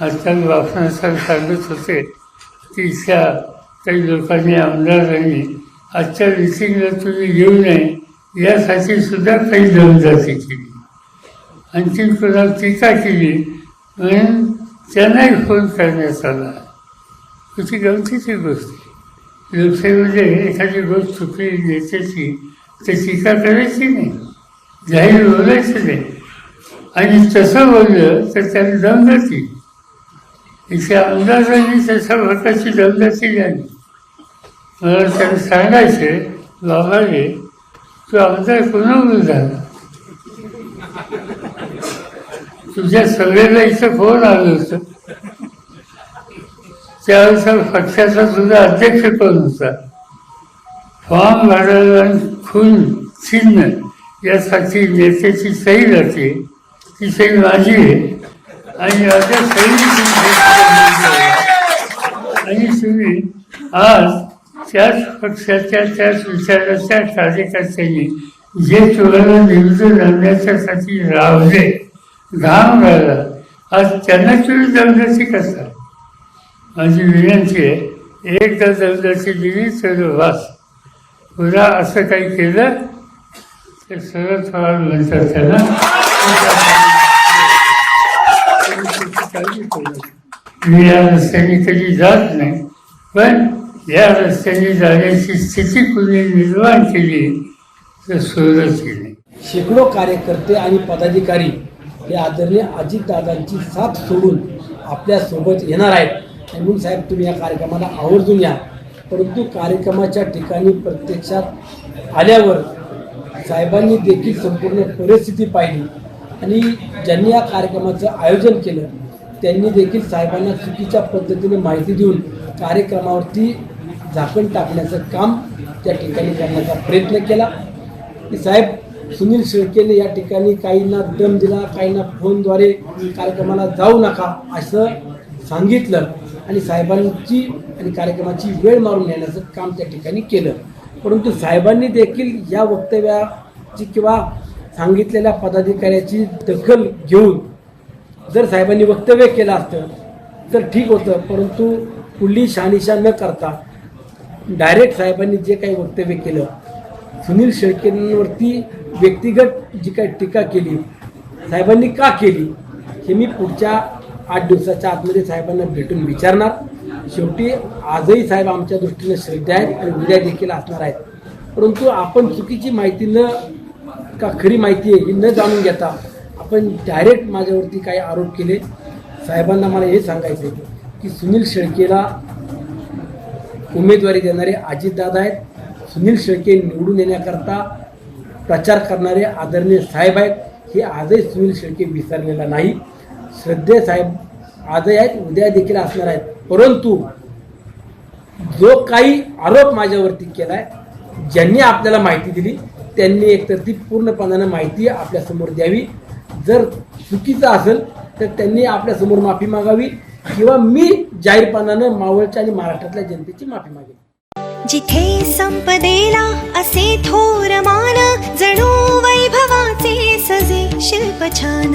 आजकाल बापना सर सांगत होते. की त्या काही लोकांनी आमदारांनी आजच्या मिटिंगला तुम्ही येऊ नये यासाठी सुद्धा काही दमदाटी केली. आणखी कोणाला टीका केली म्हणून त्यांनाही फोन करण्यात आला. तुझी गमतीची गोष्ट. लोकसेवेमध्ये एखादी गोष्ट चुकली नेत्याची तर टीका करायची नाही. जाहीर बोलायचं नाही. आणि तसं बोललं तर त्याला दमदाटी इथे अंदाजांनी त्याच्या भकाची दमदाटी झाली मला त्याला सांगायचे बाबाने तू आमदार कोणावर झाला तुझ्या सगळ्याला इथं फोन आलं होतं. त्यावेळेस पक्षाचा तुझा अध्यक्ष कोण होता? फॉर्म भरायला आणि खून चिन्ह यासाठी नेत्याची सही जाते. ती सही माझी आहे. आणि माझ्या सही म्हणजे. आणि तुम्ही आज त्याच पक्षाच्या त्याच विचाराच्या कार्यकर्त्यांनी जे तुम्हाला निवडून आणण्याच्यासाठी रावले घाम घाला आज त्यांना तुम्ही दमदाची करता. माझी विनंती आहे एकदा दमदाची दिली तर वास पुन्हा असं काही केलं तर सरळ थोडा म्हणतात त्याला मी या रस्त्याने कधी जात नाही. पण या रस्त्याने जाण्याची स्थिती कुणी निर्माण केली तर सुरुवात केली शेकडो कार्यकर्ते आणि पदाधिकारी हे आदरणीय अजितदादांची साथ सोडून आपल्यासोबत येणार आहेत. म्हणून साहेब तुम्ही या कार्यक्रमाला आवर्जून या. परंतु कार्यक्रमाच्या ठिकाणी प्रत्यक्षात आल्यावर साहेबांनी देखील संपूर्ण परिस्थिती पाहिली आणि ज्यांनी या कार्यक्रमाचं आयोजन केलं त्यांनी देखील साहेबांना चुकीच्या पद्धतीने माहिती देऊन कार्यक्रमावरती झाकण टाकण्याचं काम त्या ठिकाणी करण्याचा प्रयत्न केला. की साहेब सुनील शेळकेने या ठिकाणी काहींना दम दिला काहींना फोनद्वारे कार्यक्रमाला जाऊ नका असं सांगितलं आणि साहेबांची आणि कार्यक्रमाची वेळ मारून नेण्याचं काम त्या ठिकाणी केलं. परंतु साहेबांनी देखील या वक्तव्याची किंवा सांगितलेल्या पदाधिकाऱ्याची दखल घेऊन जर साहेबांनी वक्तव्य केलं असतं तर ठीक होतं परंतु कुठली शहानिशा न करता डायरेक्ट साहेबांनी जे काही वक्तव्य केलं सुनील शेळकेंवरती व्यक्तिगत जी काही टीका केली साहेबांनी का केली हे मी पुढच्या आठ दिवसाच्या आतमध्ये साहेबांना भेटून विचारणार. शेवटी आजही साहेब आमच्या दृष्टीने श्रद्धा आहेत आणि उद्या देखील असणार आहेत. परंतु आपण चुकीची माहिती न का खरी माहिती आहे ही न जाणून घेता आपण डायरेक्ट माझ्यावरती काही आरोप केले. साहेबांना मला हे सांगायचं आहे की सुनील शेळकेला उमेदवारी देणारे अजितदादा आहेत. सुनील शेळके निवडून येण्याकरता प्रचार करणारे आदरणीय साहेब आहेत. हे आजही सुनील शेळके विसरलेला नाही. श्रद्धे साहेब आजही आहेत उद्या देखील असणार आहेत. परंतु जो काही आरोप माझ्यावरती केला आहे ज्यांनी आपल्याला माहिती दिली त्यांनी एकतर ती पूर्णपणानं माहिती आपल्यासमोर द्यावी. जर चुकीचं असेल तर त्यांनी आपल्यासमोर माफी मागावी किंवा मी जाहीरपणानं मावळच्या आणि महाराष्ट्रातल्या जनतेची माफी मागेन. जिथे संपदेला असे थोर मान जणू वैभवाचे सजे शिल्प छान.